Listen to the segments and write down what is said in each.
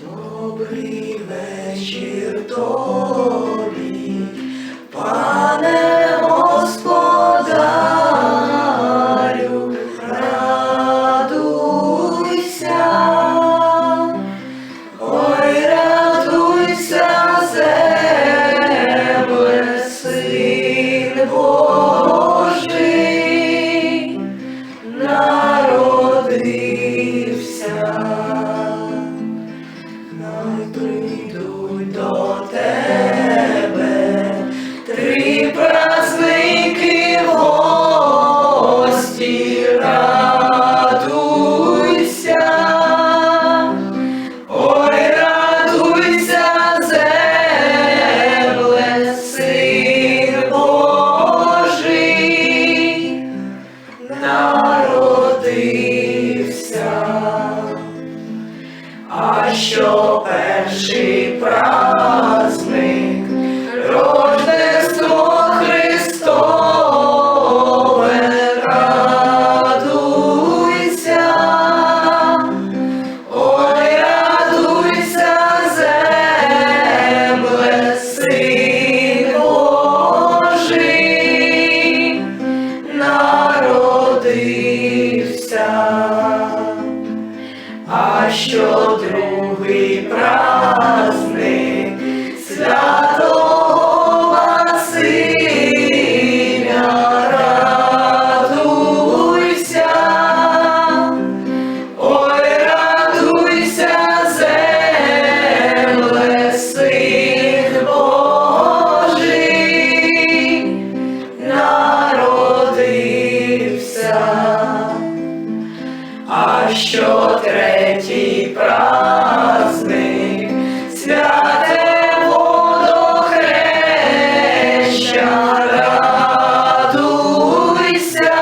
Добрий вечір. 보 Держи прав. що другий праздник. що третій праздник святе водохреща, радуйся,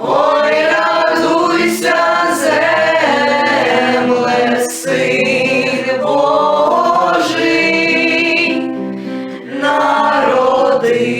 ой, радуйся, земле, Божий, народи.